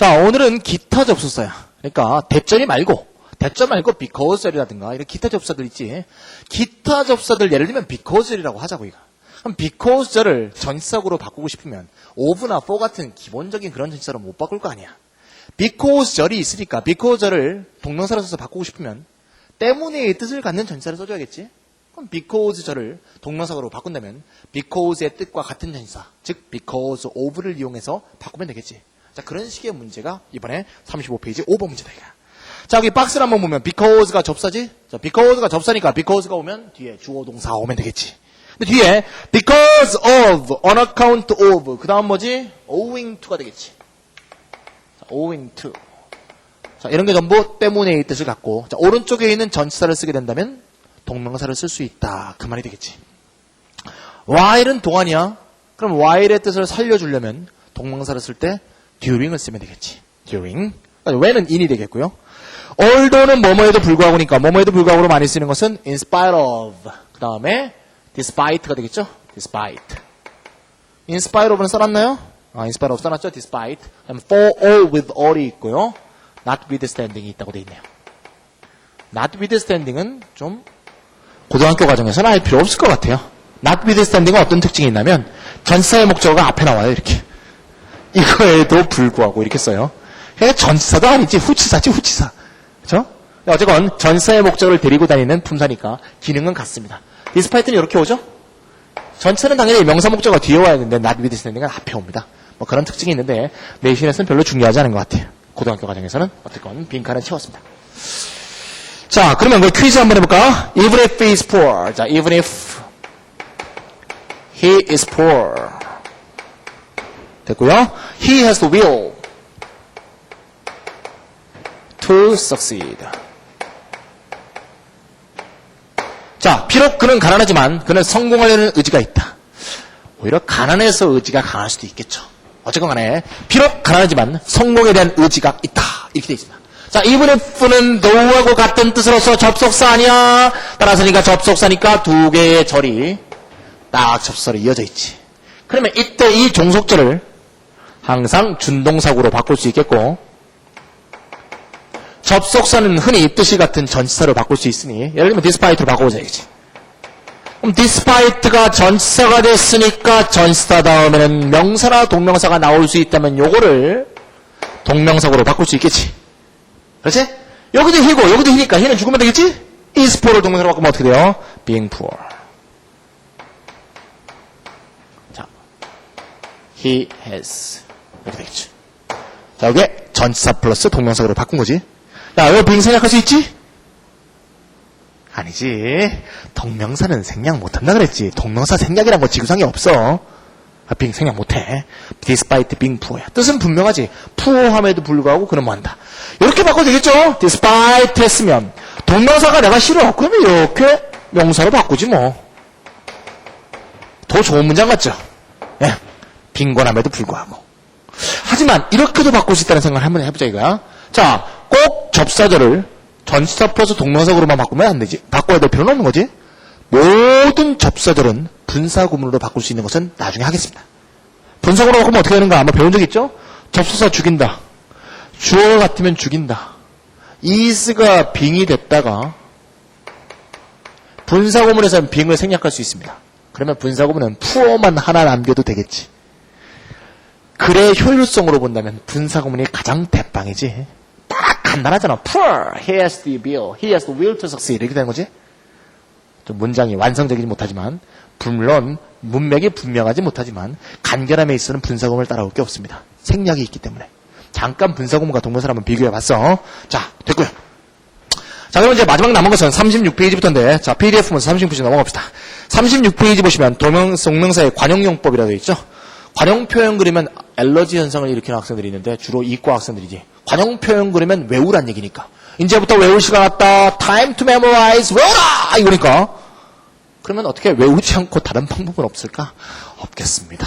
자, 오늘은 기타 접속사야. 그러니까 대절이 말고 대절 말고 비커절이라든가 이런 기타 접사들 있지. 기타 접사들 예를 들면 비커절이라고 하자고 이거. 그럼 비커절을 전치사구로 바꾸고 싶으면 오브나 for 같은 기본적인 그런 전치사로 못 바꿀 거 아니야. 비커절이 있으니까 비커절을 동명사로 써서 바꾸고 싶으면 때문에의 뜻을 갖는 전치사를 써줘야겠지. 그럼 because절을 동명사로 바꾼다면 because의 뜻과 같은 전치사, 즉 because of를 이용해서 바꾸면 되겠지. 자 그런 식의 문제가 이번에 35페이지 5번 문제다. 이거. 자 여기 박스를 한번 보면 because가 접사지. 자 because가 접사니까 because가 오면 뒤에 주어 동사 오면 되겠지. 근데 뒤에 because of, on account of 그 다음 뭐지? owing to가 되겠지. 자, owing to. 자, 이런 게 전부 때문에의 뜻을 갖고, 자, 오른쪽에 있는 전치사를 쓰게 된다면 동명사를 쓸 수 있다. 그 말이 되겠지. while은 동안이야. 그럼 while의 뜻을 살려주려면 동명사를 쓸 때 during을 쓰면 되겠지. during. 그러니까 when은 in이 되겠고요. although는 뭐뭐에도 불구하고니까 뭐뭐에도 불구하고로 많이 쓰는 것은 in spite of. 그 다음에 despite가 되겠죠. despite. in spite of는 써놨나요? 아, in spite of 써놨죠. despite. 그다음 for all with all이 있고요. notwithstanding이 있다고 돼 있네요. notwithstanding은 좀 고등학교 과정에서는 알 필요 없을 것 같아요. notwithstanding은 어떤 특징이 있냐면 전치사의 목적어가 앞에 나와요. 이렇게. 이거에도 불구하고 이렇게 써요. 그러니까 전치사도 아니지 후치사지 후치사. 그죠? 어쨌건 전치사의 목적어를 데리고 다니는 품사니까 기능은 같습니다. despite는 이렇게 오죠? 전체는 당연히 명사 목적어가 뒤에 와야 되는데 notwithstanding은 앞에 옵니다. 뭐 그런 특징이 있는데 내신에서는 별로 중요하지 않은 것 같아요. 고등학교 과정에서는 어쨌건 빈칸은 채웠습니다. 자, 그러면 그 퀴즈 한번 해볼까? Even if he is poor. 자, even if he is poor. 됐고요. He has the will to succeed. 자, 비록 그는 가난하지만 그는 성공하려는 의지가 있다. 오히려 가난해서 의지가 강할 수도 있겠죠. 어쨌건 간에 비록 가난하지만 성공에 대한 의지가 있다. 이렇게 되어 있습니다. 자, even if는 no하고 같은 뜻으로서 접속사 아니야. 따라서니까 접속사니까 두 개의 절이 딱 접속사로 이어져 있지. 그러면 이때 이 종속절을 항상 준동사구로 바꿀 수 있겠고 접속사는 흔히 뜻이 같은 전치사로 바꿀 수 있으니 예를 들면 despite로 바꿔보자야지. 그럼 despite가 전치사가 됐으니까 전치사 다음에는 명사나 동명사가 나올 수 있다면 요거를 동명사구로 바꿀 수 있겠지. 그렇지? 여기도 he고 여기도 he니까 he는 죽으면 되겠지? is poor를 동명사로 바꾸면 어떻게 돼요? being poor. 자, he has 이렇게 되겠죠. 자, 여기에 전치사 플러스 동명사구로 바꾼 거지. 야, 이거 being 생략할 수 있지? 아니지. 동명사는 생략 못한다 그랬지. 동명사 생략이란 거 지구상에 없어. 아, being 생략 못해. despite being poor야. 뜻은 분명하지. poor함에도 불구하고 그는 뭐 한다. 이렇게 바꿔도 되겠죠? despite 했으면 동명사가 내가 싫어. 그러면 이렇게 명사로 바꾸지 뭐. 더 좋은 문장 같죠? 예. 빈곤함에도 불구하고. 하지만 이렇게도 바꿀 수 있다는 생각을 한번 해보자 이거야. 자, 꼭 접사절을 전치사 플러스 동명사구로만 바꾸면 안 되지. 바꿔야 될 필요는 없는 거지. 모든 접사절은 분사구문으로 바꿀 수 있는 것은 나중에 하겠습니다. 분사구로 바꾸면 어떻게 되는가 아마 배운 적 있죠? 접수사 죽인다. 주어가 같으면 죽인다. is가 빙이 됐다가 분사구문에서는 빙을 생략할 수 있습니다. 그러면 분사구문은 푸어만 하나 남겨도 되겠지. 글의 효율성으로 본다면 분사 구문이 가장 대빵이지. 딱 간단하잖아. Poor, he has the will, he has the will to succeed 이렇게 되는 거지. 좀 문장이 완성되지 못하지만 물론 문맥이 분명하지 못하지만 간결함에 있어서는 분사 구문을 따라올 게 없습니다. 생략이 있기 때문에. 잠깐 분사 구문과 동명사를 한번 비교해 봤어. 자, 됐고요. 자, 그럼 이제 마지막 남은 것은 36페이지부터인데, 자, PDF 보면서 36페이지 넘어갑시다. 36페이지 보시면 도명, 동명사의 관용용법이라고 되어 있죠? 관용 표현 그리면 알러지 현상을 일으키는 학생들이 있는데, 주로 이과 학생들이지. 관용 표현 그리면 외우란 얘기니까. 이제부터 외울 시간 왔다. Time to memorize. 외워라! 이거니까. 그러면 어떻게 외우지 않고 다른 방법은 없을까? 없겠습니다.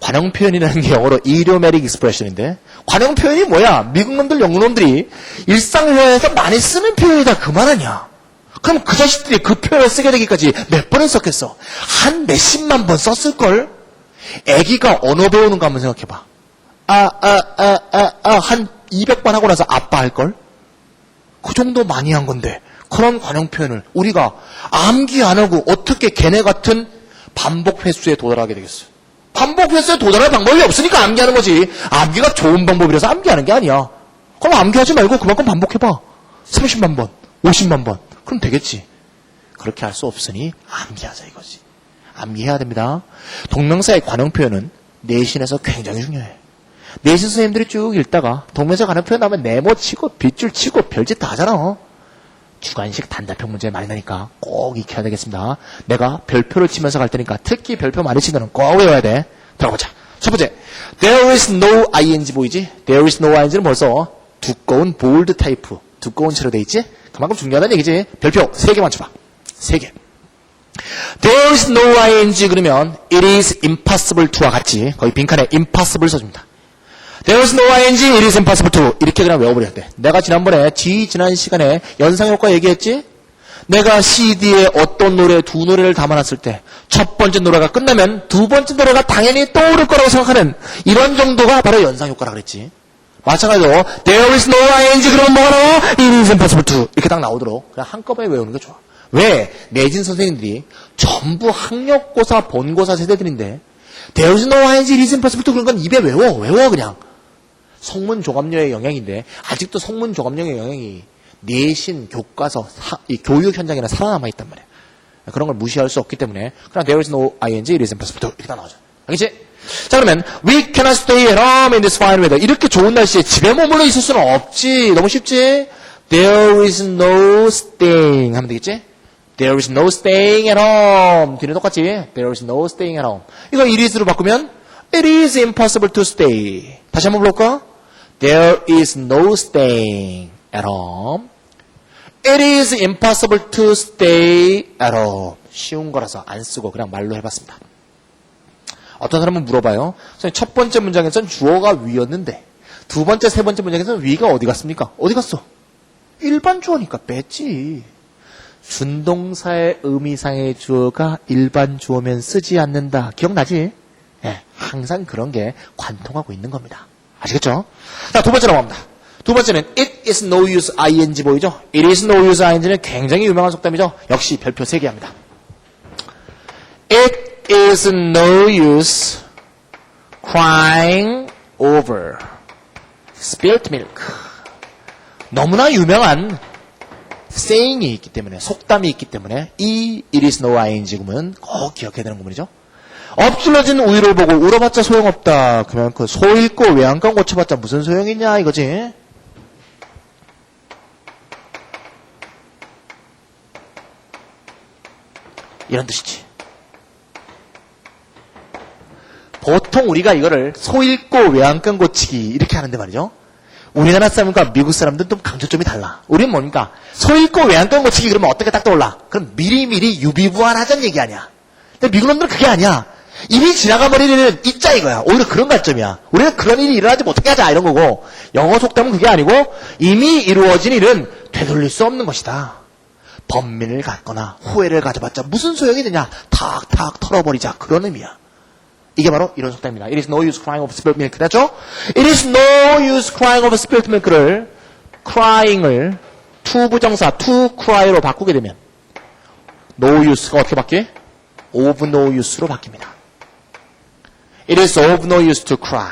관용 표현이라는 게 영어로 idiomatic expression인데 관용 표현이 뭐야? 미국 놈들, 영국 놈들이 일상회화에서 많이 쓰는 표현이다 그말 아니야. 그럼 그 자식들이 그 표현을 쓰게 되기까지 몇 번을 썼겠어? 한 몇십만 번 썼을 걸? 애기가 언어 배우는 거 한번 생각해 봐. 아, 아, 아, 아, 아, 한 200번 하고 나서 아빠 할걸? 그 정도 많이 한 건데, 그런 관용 표현을 우리가 암기 안 하고 어떻게 걔네 같은 반복 횟수에 도달하게 되겠어? 반복 횟수에 도달할 방법이 없으니까 암기하는 거지. 암기가 좋은 방법이라서 암기하는 게 아니야. 그럼 암기하지 말고 그만큼 반복해봐. 30만 번, 50만 번. 그럼 되겠지. 그렇게 할 수 없으니 암기하자 이거지. 암기해야 됩니다. 동명사의 관용 표현은 내신에서 굉장히 중요해. 내신 선생님들이 쭉 읽다가 동명사 관용 표현 나오면 네모 치고 빗줄 치고 별짓 다 하잖아. 주관식 단답형 문제 많이 나니까 꼭 익혀야 되겠습니다. 내가 별표를 치면서 갈 테니까 특히 별표 많이 치는 꼭 외워야 돼. 들어보자. 첫 번째, there is no ing 보이지? there is no ing는 벌써 두꺼운 볼드 타이프, 두꺼운 채로 돼 있지? 그만큼 중요하다는 얘기지. 별표 세개 맞춰봐. 세 개. There is no ing 그러면 it is impossible to와 같이 거기 빈칸에 impossible 써줍니다. There is no ing, it is impossible to 이렇게 그냥 외워버려야 돼. 내가 지난번에 지 지난 시간에 연상효과 얘기했지? 내가 CD에 어떤 노래 두 노래를 담아놨을 때 첫 번째 노래가 끝나면 두 번째 노래가 당연히 떠오를 거라고 생각하는 이런 정도가 바로 연상효과라 그랬지. 마찬가지로 There is no ing 그러면 뭐가 나와? It is impossible to 이렇게 딱 나오도록 그냥 한꺼번에 외우는 게 좋아. 왜? 내진 선생님들이 전부 학력고사, 본고사 세대들인데 There is no ing, it is impossible to 그런 건 입에 외워. 외워 그냥. 성문 조감료의 영향인데 아직도 성문 조감료의 영향이 내신 교과서 사- 이 교육 현장에는 살아남아 있단 말이야. 그런 걸 무시할 수 없기 때문에 그냥 there is no ing, impossible to 이렇게 다 나오죠. 알겠지? 자 그러면 we cannot stay at home in this fine weather. 이렇게 좋은 날씨에 집에 머물러 있을 수는 없지. 너무 쉽지? There is no staying 하면 되겠지? There is no staying at home. 뒤는 똑같지? There is no staying at home. 이거 it is로 바꾸면 It is impossible to stay. 다시 한번 불러볼까? There is no staying at home. It is impossible to stay at home. 쉬운 거라서 안 쓰고 그냥 말로 해봤습니다. 어떤 사람은 물어봐요. 첫 번째 문장에서는 주어가 위였는데 두 번째, 세 번째 문장에서는 위가 어디 갔습니까? 어디 갔어? 일반 주어니까 뺐지. 준동사의 의미상의 주어가 일반 주어면 쓰지 않는다. 기억나지? 예, 항상 그런 게 관통하고 있는 겁니다. 아시겠죠? 자, 두 번째 넘어갑니다. 두 번째는 it is no use ing 보이죠? it is no use ing는 굉장히 유명한 속담이죠? 역시 별표 3개 합니다. it is no use crying over spilt milk. 너무나 유명한 saying이 있기 때문에 속담이 있기 때문에 이 it is no ing 구문은 꼭 기억해야 되는 구문이죠. 엎질러진 우유를 보고 울어봤자 소용없다. 그러면 그소 읽고 외양간 고쳐봤자 무슨 소용이냐 이거지. 이런 뜻이지. 보통 우리가 이거를 소 읽고 외양간 고치기 이렇게 하는데 말이죠. 우리나라 사람과 미국 사람들은 좀 강조점이 달라. 우리는 뭡니까? 소 읽고 외양간 고치기 그러면 어떻게 딱 떠올라? 그럼 미리미리 유비부활하자는 얘기 아니야. 근데 미국 놈들은 그게 아니야. 이미 지나가 버리는 이자 이거야. 오히려 그런 관점이야. 우리는 그런 일이 일어나지 못하게 하자 이런 거고 영어 속담은 그게 아니고 이미 이루어진 일은 되돌릴 수 없는 것이다. 번민을 갖거나 후회를 가져봤자 무슨 소용이 되냐? 탁탁 털어버리자 그런 의미야. 이게 바로 이런 속담입니다. It is no use crying over spilt milk. 됐죠? It is no use crying over spilt milk를 crying을 to 부정사 to cry로 바꾸게 되면 no use가 어떻게 바뀌? of no use로 바뀝니다. It is of no use to cry.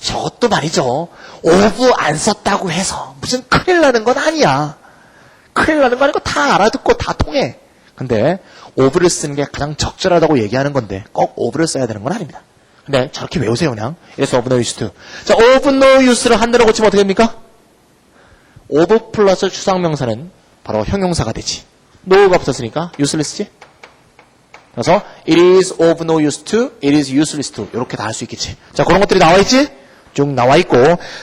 저것도 말이죠. of 안 썼다고 해서 무슨 큰일 나는 건 아니야. 큰일 나는 거 아니고 다 알아듣고 다 통해. 근데 of를 쓰는 게 가장 적절하다고 얘기하는 건데 꼭 of를 써야 되는 건 아닙니다. 근데 저렇게 외우세요 그냥. Is of no use to. 자, of no use를 한대로 고치면 어떻게 됩니까? of 플러스 추상명사는 바로 형용사가 되지. no가 붙었으니까 useless지? 그래서 it is of no use to, it is useless to 이렇게 다 할 수 있겠지. 자 그런 것들이 나와 있지? 쭉 나와 있고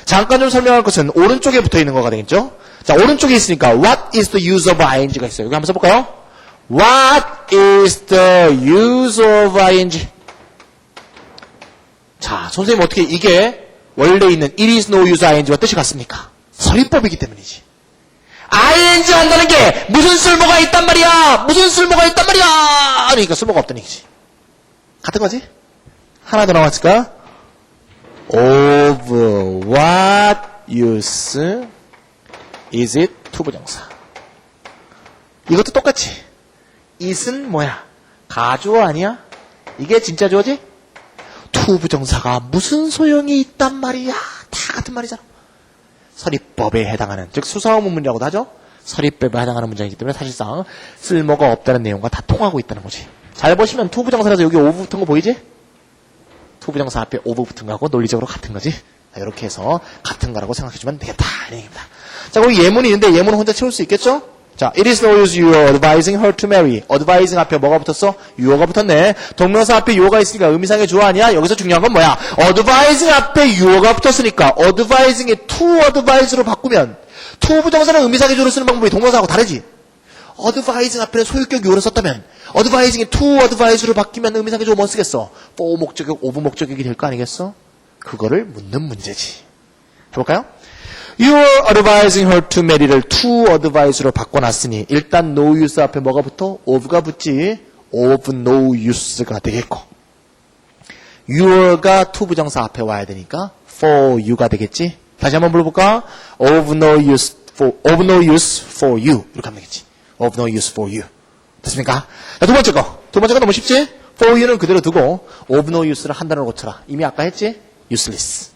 잠깐 좀 설명할 것은 오른쪽에 붙어 있는 거가 되겠죠? 자 오른쪽에 있으니까 what is the use of ing가 있어요. 여기 한번 써볼까요? What is the use of ing? 자 선생님 어떻게 이게 원래 있는 it is no use ing와 뜻이 같습니까? 서리법이기 때문이지. ing 한다는 게 무슨 쓸모가 있단 말이야. 무슨 쓸모가 있단 말이야. 그러니까 쓸모가 없다는 얘기지. 같은 거지? 하나 더 나왔을까? of what use is it 투부정사. 이것도 똑같이. It은 뭐야? 가주어 아니야? 이게 진짜 주어지? 투 부정사가 무슨 소용이 있단 말이야? 다 같은 말이잖아. 서리법에 해당하는, 즉 수사어 문문이라고도 하죠? 서리법에 해당하는 문장이기 때문에 사실상 쓸모가 없다는 내용과 다 통하고 있다는 거지. 잘 보시면 투 부정사라서 여기 오브 붙은 거 보이지? 투 부정사 앞에 오브 붙은 거하고 논리적으로 같은 거지. 자, 이렇게 해서 같은 거라고 생각해주면 되겠다. 이 얘기입니다. 자, 거기 예문이 있는데 예문은 혼자 채울 수 있겠죠? 자, it is no use you are advising her to marry. advising 앞에 뭐가 붙었어? 유어가 붙었네. 동명사 앞에 유어가 있으니까 의미상의 주어 아니야? 여기서 중요한 건 뭐야? advising 앞에 유어가 붙었으니까 advising의 to advise로 바꾸면 to 부정사는 의미상의 주어를 쓰는 방법이 동명사하고 다르지? advising 앞에는 소유격 유어를 썼다면 advising이 to advise로 바뀌면 의미상의 주어 뭐 쓰겠어? for 목적격, of 목적격이 될 거 아니겠어? 그거를 묻는 문제지. 해볼까요? You are advising her to marry를 to advise로 바꿔놨으니 일단 no use 앞에 뭐가 붙어? of가 붙지 of no use가 되겠고 you가 to 부정사 앞에 와야 되니까 for you가 되겠지 다시 한번 불러볼까? of no use for of no use for you 이렇게 하면 되겠지 of no use for you 됐습니까? 자, 두 번째 거. 두 번째 거 너무 쉽지? for you는 그대로 두고 of no use를 한 단어로 고쳐라. 이미 아까 했지? useless.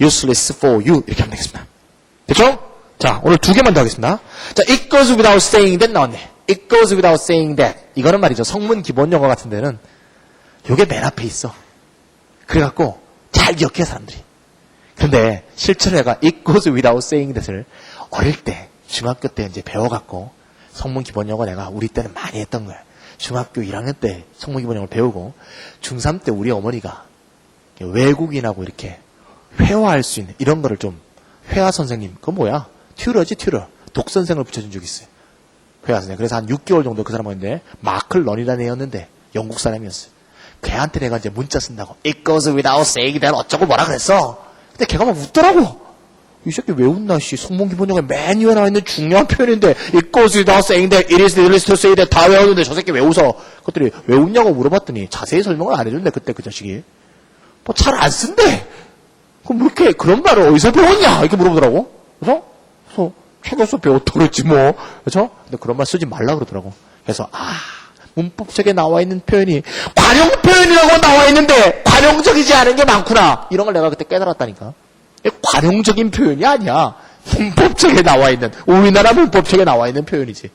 useless for you 이렇게 하면 되겠습니다. 됐죠? 자, 오늘 두 개만 더 하겠습니다. 자, it goes without saying that 나왔네. it goes without saying that. 이거는 말이죠. 성문 기본 영어 같은 데는 요게 맨 앞에 있어. 그래갖고 잘 기억해 사람들이. 근데 실제로 내가 it goes without saying that을 어릴 때 중학교 때 이제 배워갖고 성문 기본 영어 내가 우리 때는 많이 했던 거야. 중학교 1학년 때 성문 기본 영어를 배우고 중3 때 우리 어머니가 외국인하고 이렇게 회화할 수 있는 이런 거를 좀 회화 선생님 그거 뭐야? 튜러지 튜러 독 선생을 붙여준 적이 있어요. 회화 선생. 그래서 한 6개월 정도 그 사람한테 마클 런이라는 애였는데 영국 사람이었어요. 걔한테 내가 이제 문자 쓴다고 It goes without saying that 어쩌고 뭐라 그랬어. 근데 걔가 막 웃더라고. 이 새끼 왜 웃나 씨. 성문 기본 영어에 맨 위에 나와 있는 중요한 표현인데 It goes without saying that it is needless to say that 다 외우는데 저 새끼 왜 웃어? 그것들이 왜 웃냐고 물어봤더니 자세히 설명을 안 해줬네 그때 그 자식이. 뭐 잘 안 쓴대. 그럼 뭐 이렇게 그런 말을 어디서 배웠냐? 이렇게 물어보더라고. 그래서 그래서 책에서 배웠다 그랬지 뭐. 그렇죠? 근데 그런 말 쓰지 말라 그러더라고. 그래서 아 문법책에 나와 있는 표현이 관용 표현이라고 나와 있는데 관용적이지 않은 게 많구나. 이런 걸 내가 그때 깨달았다니까. 관용적인 표현이 아니야. 문법책에 나와 있는 우리나라 문법책에 나와 있는 표현이지.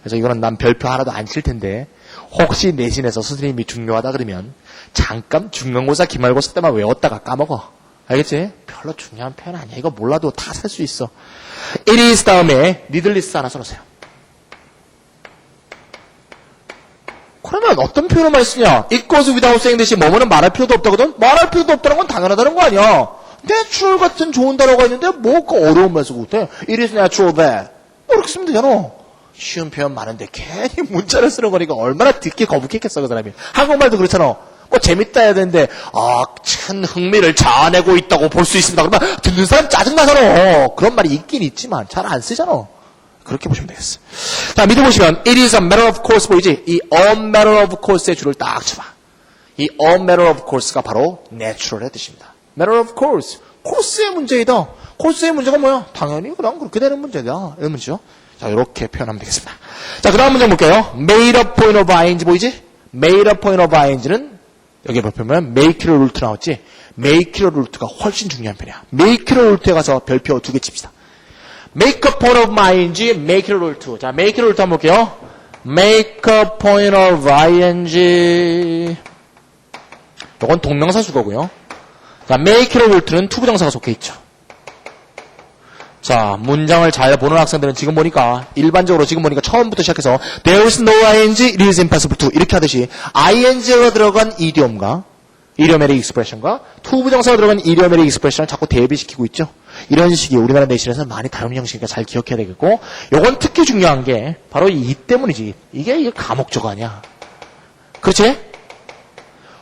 그래서 이거는 난 별표 하나도 안 칠 텐데 혹시 내신에서 선생님이 중요하다 그러면 잠깐 중간고사 기말고사 때만 외웠다가 까먹어. 알겠지? 별로 중요한 표현 아니야. 이거 몰라도 다 살 수 있어. it is 다음에 needless 하나 써놓으세요. 그러면 어떤 많이 쓰냐? it goes without saying 대신 뭐뭐는 말할 필요도 없다거든? 말할 필요도 없다는 건 당연하다는 거 아니야. natural 같은 좋은 단어가 있는데 뭐그 어려운 말 쓰고 있대. it is natural that. 뭐 이렇게 쓰면 되잖아. 쉬운 표현 많은데 괜히 문자를 쓰는 거니까 얼마나 듣기 거북했겠어 그 사람이. 한국말도 그렇잖아. 뭐 재밌다 해야 되는데 아 큰 흥미를 자아내고 있다고 볼 수 있습니다. 그러면 듣는 사람 짜증나잖아. 그런 말이 있긴 있지만 잘 안 쓰잖아. 그렇게 보시면 되겠어. 자 밑에 보시면 it is a matter of course 보이지? 이 a matter of course의 줄을 딱 쳐봐. 이 a matter of course가 바로 natural의 뜻입니다. matter of course. 코스의 문제이다. 코스의 문제가 뭐야? 당연히 그럼 그렇게 되는 문제다. 이런 문제죠. 자, 이렇게 표현하면 되겠습니다. 자, 그 다음 문제 볼게요. made a point of ing 보이지? made a point of ing는 여기 make 를 루트 나왔지? 를 루트가 훨씬 중요한 편이야. 를 루트에 가서 별표 두 개 칩시다. make a point of ing, make 를 루트. 자, make 를 루트 한번 볼게요. make a point of ing. 이건 동명사 주거고요. 자, make 를 루트는 투부정사가 속해 있죠. 자, 문장을 잘 보는 학생들은 지금 보니까 일반적으로 지금 보니까 처음부터 시작해서 there is no ing, it is impossible to 이렇게 하듯이 ing가 들어간 이디엄과 이디오메릭 익스프레션과 투부정사가 들어간 이디오메릭 익스프레션을 자꾸 대비시키고 있죠. 이런 식이 우리나라 내신에서 많이 다른 형식이니까 잘 기억해야 되겠고 요건 특히 중요한 게 바로 이 때문이지. 이게 이게 감옥조가 아니야. 그렇지?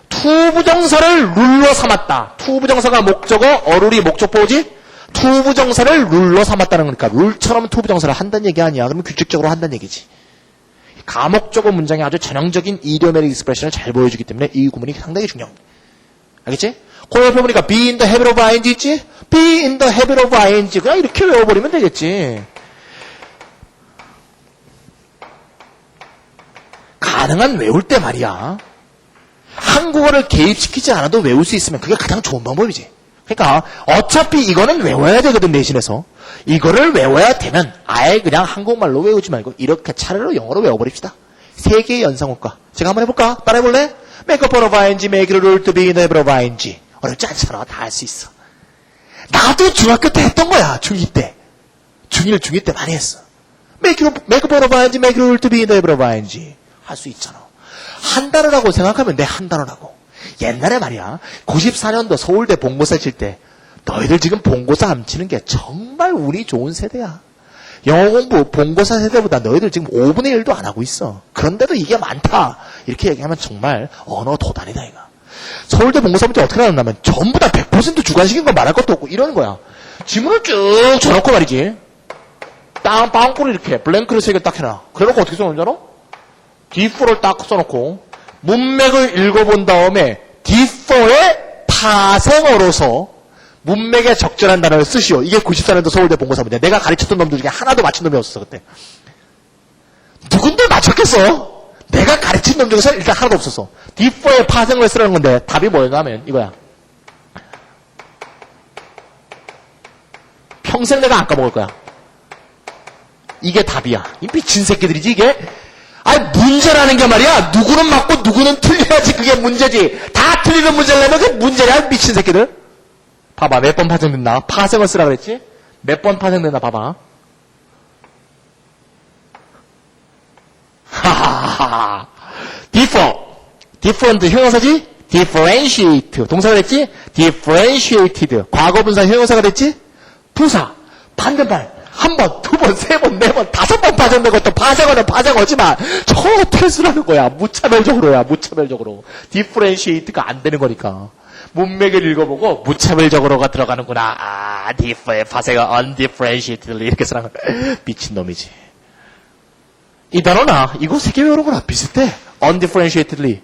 투부정사를 룰로 삼았다. 투부정사가 목적어, 어룰이 목적보지? 투부정사를 룰로 삼았다는 거니까 룰처럼 투부정사를 한다는 얘기 아니야. 그러면 규칙적으로 한다는 얘기지. 가목적어 문장의 아주 전형적인 이디오메릭 익스프레션을 잘 보여주기 때문에 이 구문이 상당히 중요합니다. 알겠지? 그 옆에 보니까 be in the habit of ing 있지? be in the habit of ing. 그냥 이렇게 외워버리면 되겠지. 가능한 외울 때 말이야. 한국어를 개입시키지 않아도 외울 수 있으면 그게 가장 좋은 방법이지. 그러니까 어차피 이거는 외워야 되거든 대신해서 이거를 외워야 되면 아예 그냥 한국말로 외우지 말고 이렇게 차례로 영어로 외워버립시다. 세 개의 연상호과. 제가 한번 해볼까? 따라해볼래? Rule to be in the habit of ing. 어렵지 않잖아. 다 할 수 있어. 나도 중학교 때 했던 거야. 중2 때. 중1, 중2 때 많이 했어. A rule to be in the habit of ing. 할수 있잖아. 한 단어라고 생각하면 내 한 단어라고. 옛날에 말이야. 94년도 서울대 본고사 칠 때 너희들 지금 본고사 안 치는 게 정말 운이 좋은 세대야. 영어 공부 본고사 세대보다 너희들 지금 5분의 1도 안 하고 있어. 그런데도 이게 많다. 이렇게 얘기하면 정말 언어 도단이다 이거. 서울대 본고사 문제 어떻게 나왔냐면 전부 다 100% 주관식인 거 말할 것도 없고 이러는 거야. 지문을 쭉 줘놓고 말이지. 땅 빵꾸를 이렇게 블랭크를 세 개 딱 해놔. 그래놓고 어떻게 써놓는 줄 알아? D4를 딱 써놓고 문맥을 읽어본 다음에 D4의 파생어로서 문맥에 적절한 단어를 쓰시오. 이게 94년도 서울대 본고사 문제. 내가 가르쳤던 놈들 중에 하나도 맞춘 놈이 없었어 그때. 누군데 맞췄겠어? 내가 가르친 놈 중에서 일단 하나도 없었어. D4의 파생어를 쓰라는 건데 답이 뭐였냐 하면 이거야. 평생 내가 안 까먹을 거야. 이게 답이야. 이 미친 새끼들이지 이게. 아니 문제라는 게 말이야. 누구는 맞고 누구는 틀려야지 그게 문제지. 다 틀리는 문제를 내면 그게 문제야 미친 새끼들. 봐봐 몇 번 파생됐나? 파생을 쓰라 그랬지? 몇 번 파생됐나 봐봐. 하하하하. differ. 형용사지? differentiate. 동사가 됐지? differentiated. 과거 분사 형용사가 됐지? 부사. 반대말. 한 번, 두 번, 세 번, 네 번, 다섯 번 파생된 것도 파생어는 파생어지만 저 퇴수라는 거야. 무차별적으로야. 무차별적으로. differentiate가 안 되는 거니까. 문맥을 읽어보고 무차별적으로가 들어가는구나. 아, diff의 파생어 undifferentiatedly 이렇게 거야. 미친놈이지. 이 단어나 이거 거랑 비슷해. undifferentiatedly.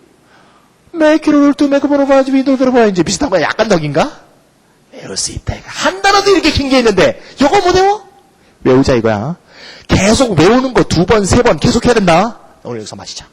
make it rule to make 이제 비슷한 거야. 약간 덕인가? 외울 수 있다. 한 단어도 이렇게 긴 게 있는데 이거 못 외워? 외우자 이거야. 계속 외우는 거 두 번, 세 번 계속 해야 된다. 오늘 여기서 마치자.